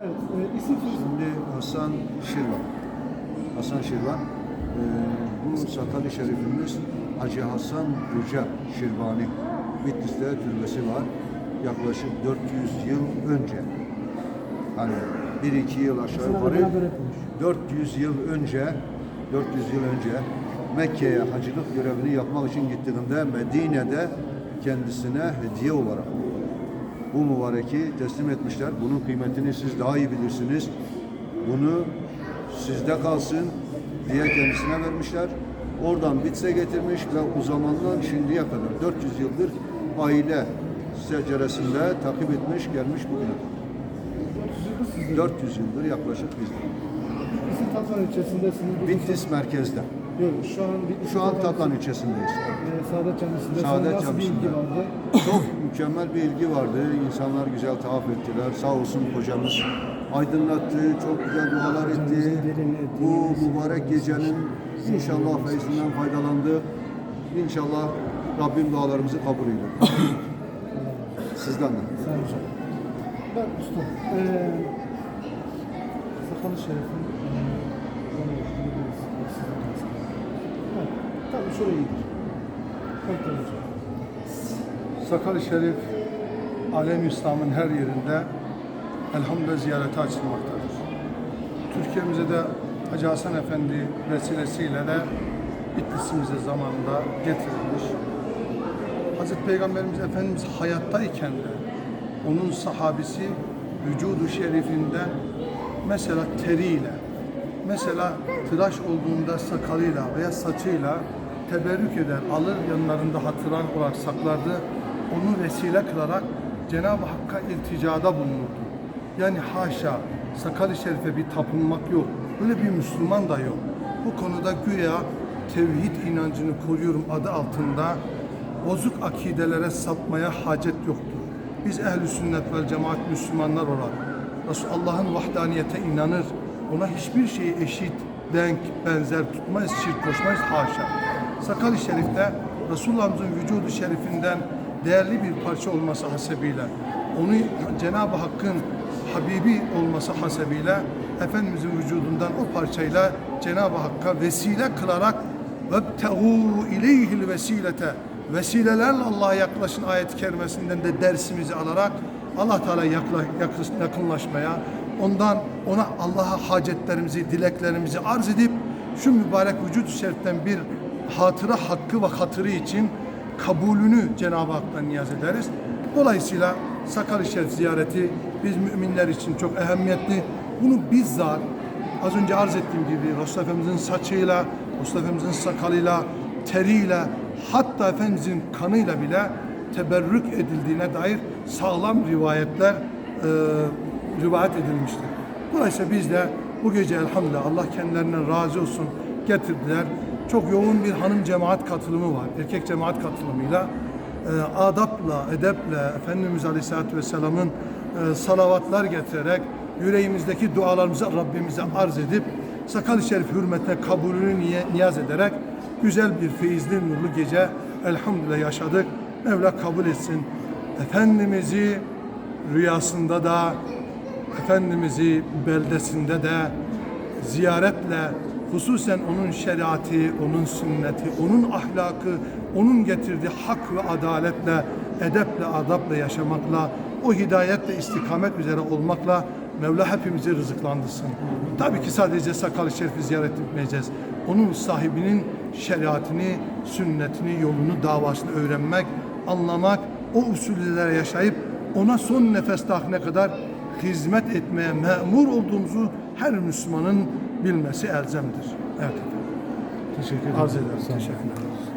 Evet, e, isim. Şimdi Hasan Şirvan. Hasan Şirvan. e, bu Sakali Şerifimiz Hacı Hasan Hoca Şirvani. Bitlis'te türbesi var. Yaklaşık 400 yıl önce. Hani 1-2 yıl aşağı yukarı beraber yapılmış. 400 yıl önce 400 yıl önce Mekke'ye hacılık görevini yapmak için gittiğinde Medine'de kendisine hediye olarak bu mübareki teslim etmişler. Bunun kıymetini siz daha iyi bilirsiniz. Bunu sizde kalsın diye kendisine vermişler. Oradan Bits'e getirmiş ve o zamandan şimdiye kadar 400 yıldır aile seceresinde takip etmiş gelmiş bugüne. kadar. Sizde sizde. 400 yıldır yaklaşık bizde. İsim Tatvan ilçesindesiniz. Bugün Bitlis merkezde. Yok, şu an Bitlis Şu an Tatvan- ilçesindeyiz. e, Saadet Camisi'nde. Saadet Nasıl bir Camisi'nde. vardı? Çok mükemmel bir ilgi vardı. İnsanlar güzel tavaf ettiler. Sağ olsun hocamız aydınlattı, çok güzel dualar etti. Bu mübarek gecenin inşallah feyzinden faydalandı. İnşallah Rabbim dualarımızı kabul eyler. Sizden de. Olun hocam. Ben usta. E, Sakalı Şerif'in e, Evet, tabii şöyle iyidir. Hocam. Sakarya Şerif alem İslam'ın her yerinde elhamdülillah ziyarete açılmaktadır. Türkiye'mize de Hacı Hasan Efendi vesilesiyle de Bitlis'imize zamanında getirilmiş. Hazreti Peygamberimiz Efendimiz hayattayken de onun sahabisi vücudu şerifinden mesela teriyle, mesela tıraş olduğunda sakalıyla veya saçıyla teberrük eder, alır yanlarında hatıran olarak saklardı. Onu vesile kılarak Cenab-ı Hakk'a ilticada bulunurdu. Yani haşa sakal-ı şerife bir tapınmak yok. Böyle bir Müslüman da yok. Bu konuda güya tevhid inancını koruyorum adı altında bozuk akidelere sapmaya hacet yoktur. Biz ehli sünnet ve cemaat Müslümanlar olarak Allah'ın vahdaniyete inanır. Ona hiçbir şeyi eşit, denk, benzer tutmayız, şirk koşmayız haşa. Sakal-ı Şerif'te Resulullah'ımızın vücudu şerifinden değerli bir parça olması hasebiyle, onu Cenab-ı Hakk'ın Habibi olması hasebiyle Efendimizin vücudundan o parçayla Cenab-ı Hakk'a vesile kılarak وَابْتَغُوا اِلَيْهِ الْوَسِيلَةَ Vesilelerle Allah'a yaklaşın ayet-i kerimesinden de dersimizi alarak Allah Teala yakınlaşmaya, ondan ona Allah'a hacetlerimizi, dileklerimizi arz edip şu mübarek vücut şeriften bir hatıra hakkı ve hatırı için kabulünü Cenab-ı Hak'tan niyaz ederiz. Dolayısıyla Sakarya Şerif ziyareti biz müminler için çok ehemmiyetli. Bunu bizzat az önce arz ettiğim gibi Resul Efendimizin saçıyla, Resul Efendimizin sakalıyla, teriyle, hatta Efendimizin kanıyla bile teberrük edildiğine dair sağlam rivayetler e, rivayet edilmiştir. Dolayısıyla biz de bu gece elhamdülillah Allah kendilerinden razı olsun getirdiler. Çok yoğun bir hanım cemaat katılımı var. Erkek cemaat katılımıyla e, adapla, edeple Efendimiz Aleyhisselatü Vesselam'ın e, salavatlar getirerek yüreğimizdeki dualarımızı Rabbimize arz edip Sakal-ı Şerif hürmetine kabulünü niyaz ederek güzel bir feyizli nurlu gece elhamdülillah yaşadık. Mevla kabul etsin. Efendimiz'i rüyasında da Efendimiz'i beldesinde de ziyaretle hususen onun şeriatı, onun sünneti, onun ahlakı, onun getirdiği hak ve adaletle, edeple, adapla yaşamakla, o hidayetle istikamet üzere olmakla Mevla hepimizi rızıklandırsın. Tabii ki sadece sakal-ı şerifi ziyaret etmeyeceğiz. Onun sahibinin şeriatını, sünnetini, yolunu, davasını öğrenmek, anlamak, o usullere yaşayıp ona son nefes dahine kadar hizmet etmeye memur olduğumuzu her Müslümanın bilmesi elzemdir. Evet. Teşekkür ederim. Arz ederim. Teşekkür ederim.